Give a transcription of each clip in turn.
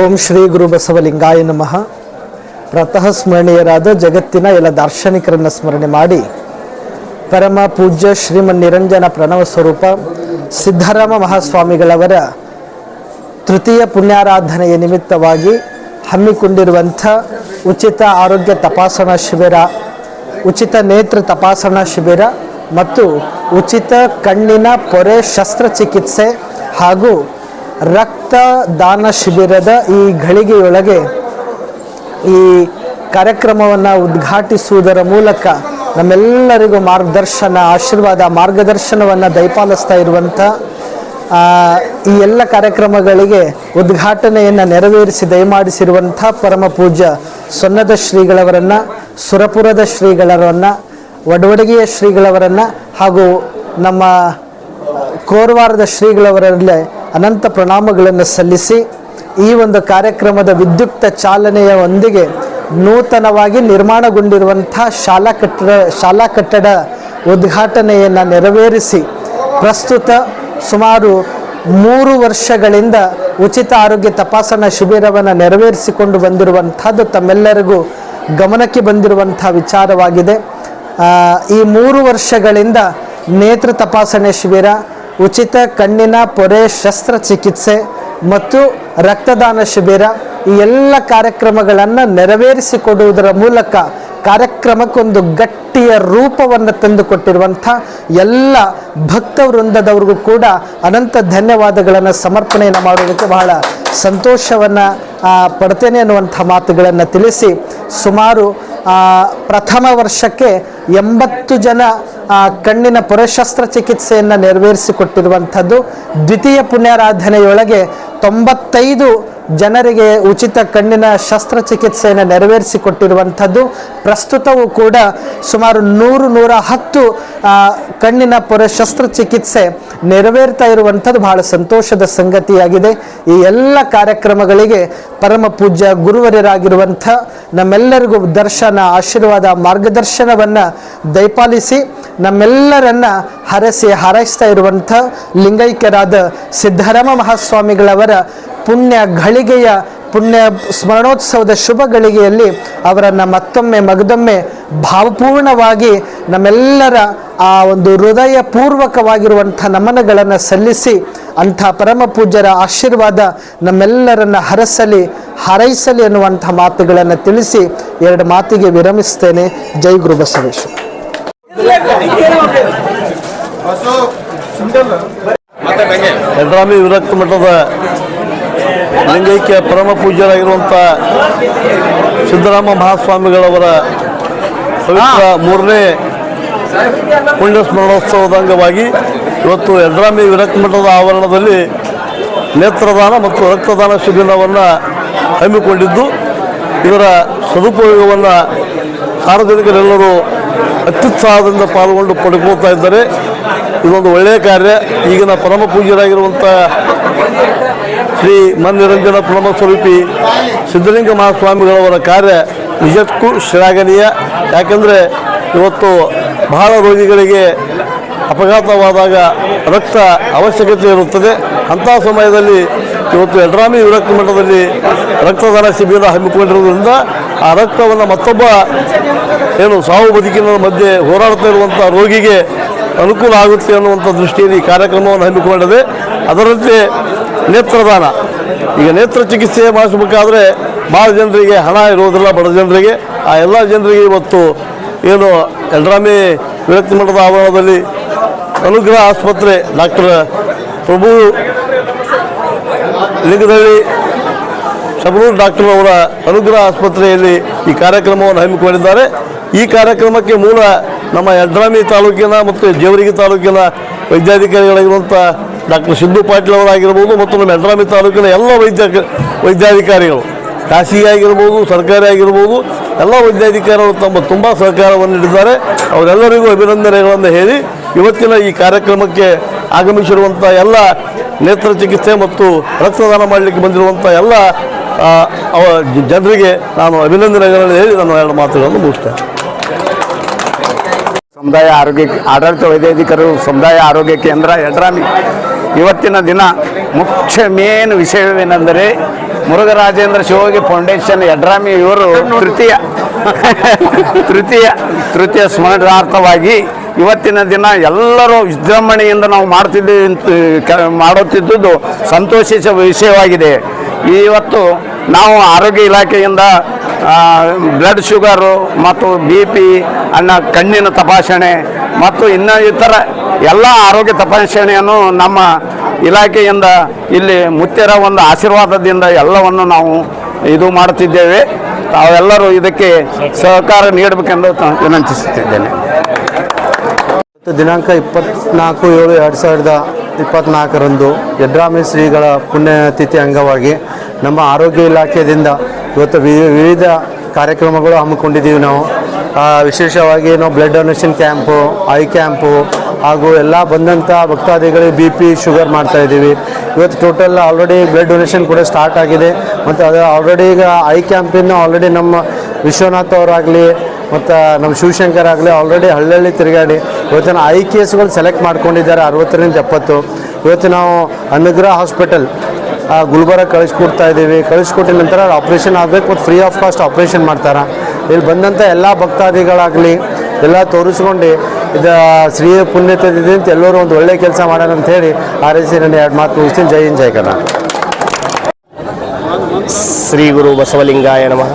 ಓಂ ಶ್ರೀ ಗುರು ಬಸವಲಿಂಗಾಯ ನಮಃ. ಪ್ರತಃ ಸ್ಮರಣೀಯರಾದ ಜಗತ್ತಿನ ಎಲ್ಲ ದಾರ್ಶನಿಕರನ್ನು ಸ್ಮರಣೆ ಮಾಡಿ ಪರಮ ಪೂಜ್ಯ ಶ್ರೀಮನ್ ನಿರಂಜನ ಪ್ರಣವ ಸ್ವರೂಪ ಸಿದ್ಧರಾಮ ಮಹಾಸ್ವಾಮಿಗಳವರ ತೃತೀಯ ಪುಣ್ಯಾರಾಧನೆಯ ನಿಮಿತ್ತವಾಗಿ ಹಮ್ಮಿಕೊಂಡಿರುವಂಥ ಉಚಿತ ಆರೋಗ್ಯ ತಪಾಸಣಾ ಶಿಬಿರ, ಉಚಿತ ನೇತ್ರ ತಪಾಸಣಾ ಶಿಬಿರ ಮತ್ತು ಉಚಿತ ಕಣ್ಣಿನ ಪೊರೆ ಶಸ್ತ್ರಚಿಕಿತ್ಸೆ ಹಾಗೂ ರಕ್ತದಾನ ಶಿಬಿರದ ಈ ಘಳಿಗೆಯೊಳಗೆ ಈ ಕಾರ್ಯಕ್ರಮವನ್ನು ಉದ್ಘಾಟಿಸುವುದರ ಮೂಲಕ ನಮ್ಮೆಲ್ಲರಿಗೂ ಮಾರ್ಗದರ್ಶನ, ಆಶೀರ್ವಾದ, ಮಾರ್ಗದರ್ಶನವನ್ನು ದಯಪಾಲಿಸ್ತಾ ಇರುವಂಥ ಈ ಎಲ್ಲ ಕಾರ್ಯಕ್ರಮಗಳಿಗೆ ಉದ್ಘಾಟನೆಯನ್ನು ನೆರವೇರಿಸಿ ದಯಮಾಡಿಸಿರುವಂಥ ಪರಮ ಪೂಜ್ಯ ಸೊನ್ನದ ಶ್ರೀಗಳವರನ್ನು, ಸುರಪುರದ ಶ್ರೀಗಳವರನ್ನು ಒಡವಡಗಿಯ ಶ್ರೀಗಳವರನ್ನು ಹಾಗೂ ನಮ್ಮ ಕೋರವಾರದ ಶ್ರೀಗಳವರಲ್ಲೇ ಅನಂತ ಪ್ರಣಾಮಗಳನ್ನು ಸಲ್ಲಿಸಿ ಈ ಒಂದು ಕಾರ್ಯಕ್ರಮದ ವಿದ್ಯುಕ್ತ ಚಾಲನೆಯ ಒಂದಿಗೆ ನೂತನವಾಗಿ ನಿರ್ಮಾಣಗೊಂಡಿರುವಂಥ ಶಾಲಾ ಕಟ್ಟಡ ಶಾಲಾ ಕಟ್ಟಡ ಉದ್ಘಾಟನೆಯನ್ನು ನೆರವೇರಿಸಿ ಪ್ರಸ್ತುತ ಸುಮಾರು ಮೂರು ವರ್ಷಗಳಿಂದ ಉಚಿತ ಆರೋಗ್ಯ ತಪಾಸಣಾ ಶಿಬಿರವನ್ನು ನೆರವೇರಿಸಿಕೊಂಡು ಬಂದಿರುವಂಥದ್ದು ತಮ್ಮೆಲ್ಲರಿಗೂ ಗಮನಕ್ಕೆ ಬಂದಿರುವಂಥ ವಿಚಾರವಾಗಿದೆ. ಈ ಮೂರು ವರ್ಷಗಳಿಂದ ನೇತ್ರ ತಪಾಸಣೆ ಶಿಬಿರ, ಉಚಿತ ಕಣ್ಣಿನ ಪೊರೆ ಶಸ್ತ್ರಚಿಕಿತ್ಸೆ ಮತ್ತು ರಕ್ತದಾನ ಶಿಬಿರ ಈ ಎಲ್ಲ ಕಾರ್ಯಕ್ರಮಗಳನ್ನು ನೆರವೇರಿಸಿಕೊಡುವುದರ ಮೂಲಕ ಕಾರ್ಯಕ್ರಮಕ್ಕೊಂದು ಗಟ್ಟಿಯ ರೂಪವನ್ನು ತಂದುಕೊಟ್ಟಿರುವಂಥ ಎಲ್ಲ ಭಕ್ತ ವೃಂದದವ್ರಿಗೂ ಕೂಡ ಅನಂತ ಧನ್ಯವಾದಗಳನ್ನು ಸಮರ್ಪಣೆಯನ್ನು ಮಾಡುವುದಕ್ಕೆ ಬಹಳ ಸಂತೋಷವನ್ನು ಪಡ್ತೇನೆ ಅನ್ನುವಂಥ ಮಾತುಗಳನ್ನು ತಿಳಿಸಿ ಸುಮಾರು ಪ್ರಥಮ ವರ್ಷಕ್ಕೆ ಎಂಬತ್ತು ಜನ ಕಣ್ಣಿನ ಪುರಶಸ್ತ್ರ ಚಿಕಿತ್ಸೆಯನ್ನು ನೆರವೇರಿಸಿಕೊಟ್ಟಿರುವಂಥದ್ದು. ದ್ವಿತೀಯ ಪುಣ್ಯಾರಾಧನೆಯೊಳಗೆ ತೊಂಬತ್ತೈದು ಜನರಿಗೆ ಉಚಿತ ಕಣ್ಣಿನ ಶಸ್ತ್ರಚಿಕಿತ್ಸೆಯನ್ನು ನೆರವೇರಿಸಿಕೊಟ್ಟಿರುವಂಥದ್ದು. ಪ್ರಸ್ತುತವೂ ಕೂಡ ಸುಮಾರು ನೂರು ನೂರ ಹತ್ತು ಕಣ್ಣಿನ ಪೊರೆ ಶಸ್ತ್ರಚಿಕಿತ್ಸೆ ನೆರವೇರ್ತಾ ಇರುವಂಥದ್ದು ಬಹಳ ಸಂತೋಷದ ಸಂಗತಿಯಾಗಿದೆ. ಈ ಎಲ್ಲ ಕಾರ್ಯಕ್ರಮಗಳಿಗೆ ಪರಮ ಪೂಜ್ಯ ಗುರುವರರಾಗಿರುವಂಥ ನಮ್ಮೆಲ್ಲರಿಗೂ ದರ್ಶನ, ಆಶೀರ್ವಾದ, ಮಾರ್ಗದರ್ಶನವನ್ನು ದಯಪಾಲಿಸಿ ನಮ್ಮೆಲ್ಲರನ್ನ ಹರಸಿ ಹಾರೈಸ್ತಾ ಇರುವಂಥ ಲಿಂಗೈಕ್ಯರಾದ ಸಿದ್ಧರಾಮ ಮಹಾಸ್ವಾಮಿಗಳವರ ಪುಣ್ಯ ಘಳಿಗೆಯ, ಪುಣ್ಯ ಸ್ಮರಣೋತ್ಸವದ ಶುಭ ಗಳಿಗೆಯಲ್ಲಿ ಅವರನ್ನು ಮತ್ತೊಮ್ಮೆ, ಮಗದೊಮ್ಮೆ ಭಾವಪೂರ್ಣವಾಗಿ ನಮ್ಮೆಲ್ಲರ ಆ ಒಂದು ಹೃದಯ ಪೂರ್ವಕವಾಗಿರುವಂಥ ನಮನಗಳನ್ನು ಸಲ್ಲಿಸಿ ಅಂಥ ಪರಮ ಪೂಜ್ಯರ ಆಶೀರ್ವಾದ ನಮ್ಮೆಲ್ಲರನ್ನ ಹರಸಲಿ, ಹಾರೈಸಲಿ ಅನ್ನುವಂಥ ಮಾತುಗಳನ್ನು ತಿಳಿಸಿ ಎರಡು ಮಾತಿಗೆ ವಿರಮಿಸ್ತೇನೆ. ಜೈ ಗುರು ಬಸವೇಶ್ವರ. ಯಡ್ರಾಮಿ ವಿರಕ್ತ ಮಠದ ಲಿಂಗೈಕ್ಯ ಪರಮ ಪೂಜ್ಯರಾಗಿರುವಂಥ ಸಿದ್ದರಾಮ ಮಹಾಸ್ವಾಮಿಗಳವರ ಪವಿತ್ರ ಮೂರನೇ ಪುಣ್ಯ ಸ್ಮರಣೋತ್ಸವದ ಅಂಗವಾಗಿ ಇವತ್ತು ಯಡ್ರಾಮಿ ವಿರಕ್ತ ಮಠದ ಆವರಣದಲ್ಲಿ ನೇತ್ರದಾನ ಮತ್ತು ರಕ್ತದಾನ ಶಿಬಿರವನ್ನು ಹಮ್ಮಿಕೊಂಡಿದ್ದು ಇದರ ಸದುಪಯೋಗವನ್ನು ಸಾರ್ವಜನಿಕರೆಲ್ಲರೂ ಅತ್ಯುತ್ಸಾಹದಿಂದ ಪಾಲ್ಗೊಂಡು ಪಡ್ಕೊಳ್ತಾ ಇದ್ದಾರೆ. ಇದೊಂದು ಒಳ್ಳೆಯ ಕಾರ್ಯ. ಈಗಿನ ಪರಮ ಪೂಜ್ಯರಾಗಿರುವಂಥ ಶ್ರೀ ಮನ್ನಿರಂಜನ ಪ್ರಣಮ ಸ್ವರೂಪಿ ಸಿದ್ಧಲಿಂಗ ಮಹಾಸ್ವಾಮಿಗಳವರ ಕಾರ್ಯ ನಿಜಕ್ಕೂ ಶ್ಲಾಘನೀಯ. ಯಾಕೆಂದರೆ ಇವತ್ತು ಬಹಳ ರೋಗಿಗಳಿಗೆ ಅಪಘಾತವಾದಾಗ ರಕ್ತ ಅವಶ್ಯಕತೆ ಇರುತ್ತದೆ. ಅಂಥ ಸಮಯದಲ್ಲಿ ಇವತ್ತು ಯಡ್ರಾಮಿ ವಿರಕ್ತ ಮಠದಲ್ಲಿ ರಕ್ತದಾನ ಶಿಬಿರ ಹಮ್ಮಿಕೊಂಡಿರುವುದರಿಂದ ಆ ರಕ್ತವನ್ನು ಮತ್ತೊಬ್ಬ ಏನು ಸಾವು ಬದುಕಿನ ಮಧ್ಯೆ ಹೋರಾಡ್ತಾ ಇರುವಂಥ ರೋಗಿಗೆ ಅನುಕೂಲ ಆಗುತ್ತೆ ಅನ್ನುವಂಥ ದೃಷ್ಟಿಯಲ್ಲಿ ಈ ಕಾರ್ಯಕ್ರಮವನ್ನು ಹಮ್ಮಿಕೊಂಡಿದೆ. ಅದರಂತೆ ನೇತ್ರದಾನ ಈಗ ನೇತ್ರ ಚಿಕಿತ್ಸೆ ಮಾಡಿಸ್ಬೇಕಾದ್ರೆ ಭಾಳ ಜನರಿಗೆ ಹಣ ಇರೋದಿಲ್ಲ, ಬಡ ಜನರಿಗೆ. ಆ ಎಲ್ಲ ಜನರಿಗೆ ಇವತ್ತು ಏನು ಎಲ್ರಾಮಿ ವಿರಕ್ತಿ ಮಠದ ಆವರಣದಲ್ಲಿ ಅನುಗ್ರಹ ಆಸ್ಪತ್ರೆ ಡಾಕ್ಟರ್ ಪ್ರಭು ಲಿಂಗದಳ್ಳಿ ಶಬರೂರ್ ಡಾಕ್ಟರ್ ಅವರ ಅನುಗ್ರಹ ಆಸ್ಪತ್ರೆಯಲ್ಲಿ ಈ ಕಾರ್ಯಕ್ರಮವನ್ನು ಹಮ್ಮಿಕೊಂಡಿದ್ದಾರೆ. ಈ ಕಾರ್ಯಕ್ರಮಕ್ಕೆ ಮೂಲ ನಮ್ಮ ಯಡ್ರಾಮಿ ತಾಲೂಕಿನ ಮತ್ತು ಜೇವರಿಗಿ ತಾಲೂಕಿನ ವೈದ್ಯಾಧಿಕಾರಿಗಳಾಗಿರುವಂಥ ಡಾಕ್ಟರ್ ಸಿದ್ದು ಪಾಟೀಲ್ ಅವರಾಗಿರ್ಬೋದು ಮತ್ತು ನಮ್ಮ ಯಡ್ರಾಮಿ ತಾಲೂಕಿನ ಎಲ್ಲ ವೈದ್ಯ ವೈದ್ಯಾಧಿಕಾರಿಗಳು, ಖಾಸಗಿ ಆಗಿರ್ಬೋದು, ಸರ್ಕಾರಿ ಆಗಿರ್ಬೋದು, ಎಲ್ಲ ವೈದ್ಯಾಧಿಕಾರಿಗಳು ತಮ್ಮ ತುಂಬ ಸಹಕಾರವನ್ನು ನೀಡಿದ್ದಾರೆ. ಅವರೆಲ್ಲರಿಗೂ ಅಭಿನಂದನೆಗಳನ್ನು ಹೇಳಿ ಇವತ್ತಿನ ಈ ಕಾರ್ಯಕ್ರಮಕ್ಕೆ ಆಗಮಿಸಿರುವಂಥ ಎಲ್ಲ ನೇತ್ರ ಚಿಕಿತ್ಸೆ ಮತ್ತು ರಕ್ತದಾನ ಮಾಡಲಿಕ್ಕೆ ಬಂದಿರುವಂಥ ಎಲ್ಲ ಜನರಿಗೆ ನಾನು ಅಭಿನಂದನೆಗಳನ್ನು ಹೇಳಿ ನಾನು ಎರಡು ಮಾತುಗಳನ್ನು ಮುಗಿಸ್ತೇನೆ. ಸಮುದಾಯ ಆರೋಗ್ಯ ಆಡಳಿತ ವೈದ್ಯಾಧಿಕಾರಿಗಳು ಸಮುದಾಯ ಆರೋಗ್ಯ ಕೇಂದ್ರ ಯಡ್ರಾಮಿ ಇವತ್ತಿನ ದಿನ ಮುಖ್ಯ ಮೇನ್ ವಿಷಯವೇನೆಂದರೆ ಮುರುಘರಾಜೇಂದ್ರ ಶಿವಯೋಗಿ ಫೌಂಡೇಶನ್ ಯಡ್ರಾಮಿ ಇವರು ತೃತೀಯ ತೃತೀಯ ತೃತೀಯ ಸ್ಮರಣಾರ್ಥವಾಗಿ ಇವತ್ತಿನ ದಿನ ಎಲ್ಲರೂ ವಿಜೃಂಭಣೆಯಿಂದ ನಾವು ಮಾಡ್ತಿದ್ದೀವಿ ಮಾಡುತ್ತಿದ್ದುದು ಸಂತೋಷಿಸುವ ವಿಷಯವಾಗಿದೆ. ಇವತ್ತು ನಾವು ಆರೋಗ್ಯ ಇಲಾಖೆಯಿಂದ ಬ್ಲಡ್ ಶುಗರು ಮತ್ತು ಬಿ ಪಿ ಅನ್ನ ಕಣ್ಣಿನ ತಪಾಸಣೆ ಮತ್ತು ಇನ್ನು ಇತರ ಎಲ್ಲ ಆರೋಗ್ಯ ತಪಾಸಣೆಯನ್ನು ನಮ್ಮ ಇಲಾಖೆಯಿಂದ ಇಲ್ಲಿ ಮುತ್ಯರ ಒಂದು ಆಶೀರ್ವಾದದಿಂದ ಎಲ್ಲವನ್ನು ನಾವು ಇದು ಮಾಡುತ್ತಿದ್ದೇವೆ. ತಾವೆಲ್ಲರೂ ಇದಕ್ಕೆ ಸಹಕಾರ ನೀಡಬೇಕೆಂದು ವಿನಂತಿಸುತ್ತಿದ್ದೇನೆ. ದಿನಾಂಕ ಇಪ್ಪತ್ನಾಲ್ಕು ಏಳು ಎರಡು ಸಾವಿರದ ಇಪ್ಪತ್ನಾಲ್ಕರಂದು ಯಡ್ರಾಮಿ ಶ್ರೀಗಳ ಪುಣ್ಯತಿಥಿ ಅಂಗವಾಗಿ ನಮ್ಮ ಆರೋಗ್ಯ ಇಲಾಖೆಯಿಂದ ಇವತ್ತು ವಿವಿಧ ಕಾರ್ಯಕ್ರಮಗಳು ಹಮ್ಮಿಕೊಂಡಿದ್ದೀವಿ ನಾವು. ವಿಶೇಷವಾಗಿ ನಾವು blood donation camp eye camp ಹಾಗೂ ಎಲ್ಲ ಬಂದಂಥ ಭಕ್ತಾದಿಗಳಿಗೆ ಬಿ ಪಿ ಶುಗರ್ ಮಾಡ್ತಾಯಿದ್ದೀವಿ ಇವತ್ತು ಟೋಟಲ್ ಆಲ್ರೆಡಿ ಬ್ಲಡ್ ಡೊನೇಷನ್ ಕೂಡ ಸ್ಟಾರ್ಟ್ ಆಗಿದೆ. ಮತ್ತು ಅದು ಆಲ್ರೆಡಿ ಈಗ ಐ ಕ್ಯಾಂಪಿನ ಆಲ್ರೆಡಿ ನಮ್ಮ ವಿಶ್ವನಾಥ್ ಅವರಾಗಲಿ, ಮತ್ತು ನಮ್ಮ ಶಿವಶಂಕರ್ ಆಗಲಿ ಆಲ್ರೆಡಿ ಹಳ್ಳಿ ತಿರುಗಾಡಿ ಇವತ್ತಿನ ಐ ಕೇಸ್ಗಳು ಸೆಲೆಕ್ಟ್ ಮಾಡ್ಕೊಂಡಿದ್ದಾರೆ, ಅರವತ್ತರಿಂದ ಎಪ್ಪತ್ತು. ಇವತ್ತು ನಾವು ಅನುಗ್ರಹ ಹಾಸ್ಪಿಟಲ್ ಗುಲ್ಬರ್ಗ ಕಳಿಸ್ಕೊಡ್ತಾ ಇದ್ದೀವಿ. ಕಳಿಸ್ಕೊಟ್ಟಿದ ನಂತರ ಆಪ್ರೇಷನ್ ಆಗಬೇಕು ಮತ್ತು ಫ್ರೀ ಆಫ್ ಕಾಸ್ಟ್ ಆಪ್ರೇಷನ್ ಮಾಡ್ತಾರೆ. ಇಲ್ಲಿ ಬಂದಂಥ ಎಲ್ಲ ಭಕ್ತಾದಿಗಳಾಗಲಿ, ಎಲ್ಲ ತೋರಿಸ್ಕೊಂಡು ಇದು ಶ್ರೀ ಪುಣ್ಯತಿಥಿ ಅಂತ ಎಲ್ಲರೂ ಒಂದು ಒಳ್ಳೆ ಕೆಲಸ ಮಾಡೋಣ ಅಂತ ಹೇಳಿ ಆರೈಸಿ ನನ್ನ ಎರಡು ಮಾತು ಮುಗಿಸ್ತೀನಿ. ಜೈ ಇನ್ ಜೈ ಕರ್ನಾಟಕ. ಶ್ರೀ ಗುರು ಬಸವಲಿಂಗಾಯ ನಮಃ.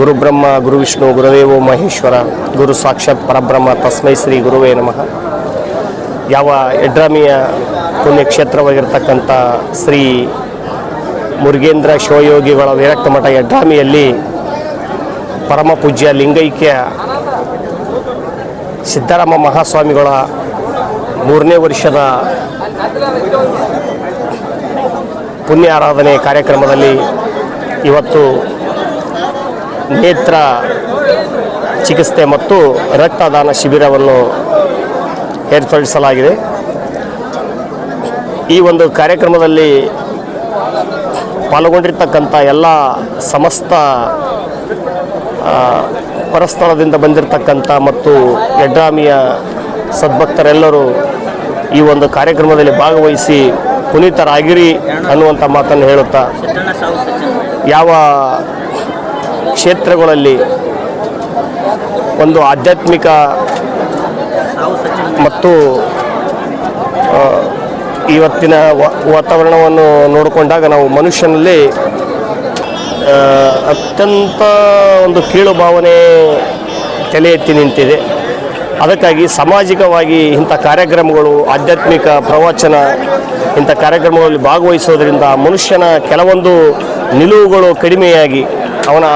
ಗುರು ಬ್ರಹ್ಮ, ಗುರು ವಿಷ್ಣು ಗುರುದೇವೋ ಮಹೇಶ್ವರ, ಗುರು ಸಾಕ್ಷಾತ್ ಪರಬ್ರಹ್ಮ, ತಸ್ಮೈ ಶ್ರೀ ಗುರುವೇ ನಮಃ. ಯಾವ ಯಡ್ರಾಮಿಯ ಪುಣ್ಯಕ್ಷೇತ್ರವಾಗಿರ್ತಕ್ಕಂಥ ಶ್ರೀ ಮುರುಗೇಂದ್ರ ಶಿವಯೋಗಿಗಳ ವಿರಕ್ತ ಮಠ ಯಡ್ರಾಮಿಯಲ್ಲಿ ಪರಮ ಪೂಜ್ಯ ಲಿಂಗೈಕ್ಯ ಸಿದ್ದರಾಮ ಮಹಾಸ್ವಾಮಿಗಳ ಮೂರನೇ ವರ್ಷದ ಪುಣ್ಯ ಆರಾಧನೆ ಕಾರ್ಯಕ್ರಮದಲ್ಲಿ ಇವತ್ತು ನೇತ್ರ ಚಿಕಿತ್ಸೆ ಮತ್ತು ರಕ್ತದಾನ ಶಿಬಿರವನ್ನು ಏರ್ಪಡಿಸಲಾಗಿದೆ. ಈ ಒಂದು ಕಾರ್ಯಕ್ರಮದಲ್ಲಿ ಪಾಲ್ಗೊಂಡಿರ್ತಕ್ಕಂಥ ಎಲ್ಲ ಸಮಸ್ತ ಪರಸ್ಥಳದಿಂದ ಬಂದಿರತಕ್ಕಂಥ ಮತ್ತು ಎಡ್ರಾಮಿಯ ಸದ್ಭಕ್ತರೆಲ್ಲರೂ ಈ ಒಂದು ಕಾರ್ಯಕ್ರಮದಲ್ಲಿ ಭಾಗವಹಿಸಿ ಪುನೀತರಾಗಿರಿ ಅನ್ನುವಂಥ ಮಾತನ್ನು ಹೇಳುತ್ತಾ, ಯಾವ ಕ್ಷೇತ್ರಗಳಲ್ಲಿ ಒಂದು ಆಧ್ಯಾತ್ಮಿಕ ಮತ್ತು ಇವತ್ತಿನ ವಾತಾವರಣವನ್ನು ನೋಡಿಕೊಂಡಾಗ ನಾವು ಮನುಷ್ಯನಲ್ಲಿ ಅತ್ಯಂತ ಒಂದು ಕೀಳು ಭಾವನೆ ತಲೆ ಎತ್ತಿ ನಿಂತಿದೆ. ಅದಕ್ಕಾಗಿ ಸಾಮಾಜಿಕವಾಗಿ ಇಂಥ ಕಾರ್ಯಕ್ರಮಗಳು, ಆಧ್ಯಾತ್ಮಿಕ ಪ್ರವಚನ ಇಂಥ ಕಾರ್ಯಕ್ರಮಗಳಲ್ಲಿ ಭಾಗವಹಿಸೋದರಿಂದ ಮನುಷ್ಯನ ಕೆಲವೊಂದು ನಿಲುವುಗಳು ಕಡಿಮೆಯಾಗಿ ಅವನ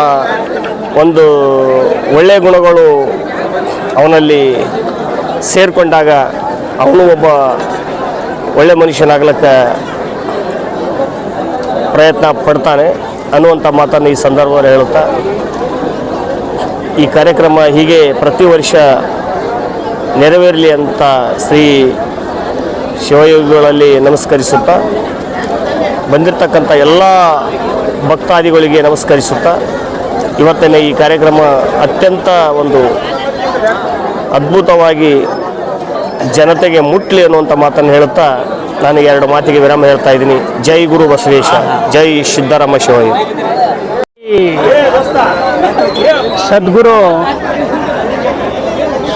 ಒಂದು ಒಳ್ಳೆಯ ಗುಣಗಳು ಅವನಲ್ಲಿ ಸೇರಿಕೊಂಡಾಗ ಅವನು ಒಬ್ಬ ಒಳ್ಳೆ ಮನುಷ್ಯನಾಗ್ಲಿಕ್ಕೆ ಪ್ರಯತ್ನ ಪಡ್ತಾನೆ ಅನ್ನುವಂಥ ಮಾತನ್ನು ಈ ಸಂದರ್ಭದಲ್ಲಿ ಹೇಳುತ್ತಾ, ಈ ಕಾರ್ಯಕ್ರಮ ಹೀಗೆ ಪ್ರತಿ ವರ್ಷ ನೆರವೇರಲಿ ಅಂತ ಶ್ರೀ ಶಿವಯೋಗಿಗಳಲ್ಲಿ ನಮಸ್ಕರಿಸುತ್ತಾ ಬಂದಿರತಕ್ಕಂಥ ಎಲ್ಲ ಭಕ್ತಾದಿಗಳಿಗೆ ನಮಸ್ಕರಿಸುತ್ತಾ ಇವತ್ತಿನ ಈ ಕಾರ್ಯಕ್ರಮ ಅತ್ಯಂತ ಒಂದು ಅದ್ಭುತವಾಗಿ ಜನತೆಗೆ ಮುಟ್ಲಿ ಅನ್ನುವಂಥ ಮಾತನ್ನು ಹೇಳುತ್ತಾ ನಾನು ಎರಡು ಮಾತಿಗೆ ವಿರಾಮ ಹೇಳ್ತಾ ಇದ್ದೀನಿ. ಜೈ ಗುರು ಬಸವೇಶ, ಜೈ ಸಿದ್ದರಾಮ ಶಿವಯ್ಯ ಸದ್ಗುರು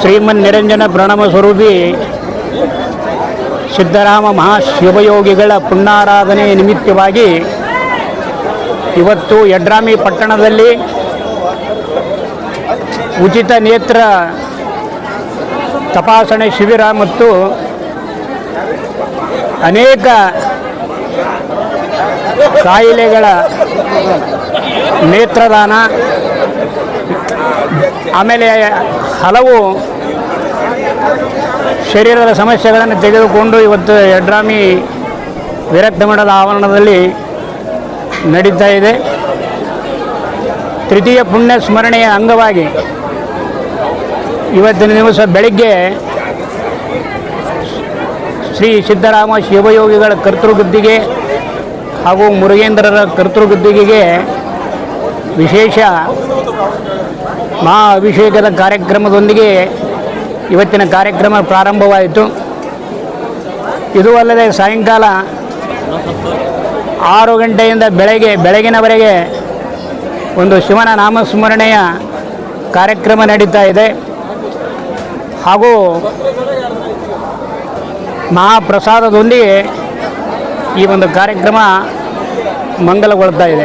ಶ್ರೀಮನ್ ನಿರಂಜನ ಪ್ರಣಮ ಸ್ವರೂಪಿ ಸಿದ್ದರಾಮ ಮಹಾಶಿವಯೋಗಿಗಳ ಪುಣ್ಯಾರಾಧನೆ ನಿಮಿತ್ತವಾಗಿ ಇವತ್ತು ಯಡ್ರಾಮಿ ಪಟ್ಟಣದಲ್ಲಿ ಉಚಿತ ನೇತ್ರ ತಪಾಸಣೆ ಶಿಬಿರ ಮತ್ತು ಅನೇಕ ಕಾಯಿಲೆಗಳ ನೇತ್ರದಾನ, ಆಮೇಲೆ ಹಲವು ಶರೀರದ ಸಮಸ್ಯೆಗಳನ್ನು ತೆಗೆದುಕೊಂಡು ಇವತ್ತು ಯಡ್ರಾಮಿ ವಿರಕ್ತ ಮಠದ ಆವರಣದಲ್ಲಿ ನಡೀತಾ ಇದೆ. ತೃತೀಯ ಪುಣ್ಯ ಸ್ಮರಣೆಯ ಅಂಗವಾಗಿ ಇವತ್ತಿನ ದಿವಸ ಬೆಳಿಗ್ಗೆ ಶ್ರೀ ಸಿದ್ದರಾಮ ಶಿವಯೋಗಿಗಳ ಕರ್ತೃಗುದ್ದಿಗೆ ಹಾಗೂ ಮುರುಗೇಂದ್ರರ ಕರ್ತೃಗುದ್ದಿಗೆಗೆ ವಿಶೇಷ ಮಹಾ ಅಭಿಷೇಕದ ಕಾರ್ಯಕ್ರಮದೊಂದಿಗೆ ಇವತ್ತಿನ ಕಾರ್ಯಕ್ರಮ ಪ್ರಾರಂಭವಾಯಿತು. ಇದು ಅಲ್ಲದೆ ಸಾಯಂಕಾಲ ಆರು ಗಂಟೆಯಿಂದ ಬೆಳಗ್ಗೆ, ಬೆಳಗಿನವರೆಗೆ ಒಂದು ಶಿವನ ನಾಮಸ್ಮರಣೆಯ ಕಾರ್ಯಕ್ರಮ ನಡೀತಾ ಇದೆ. ಹಾಗೂ ಮಹಾಪ್ರಸಾದದೊಂದಿಗೆ ಈ ಒಂದು ಕಾರ್ಯಕ್ರಮ ಮಂಗಲಗೊಳ್ತಾ ಇದೆ.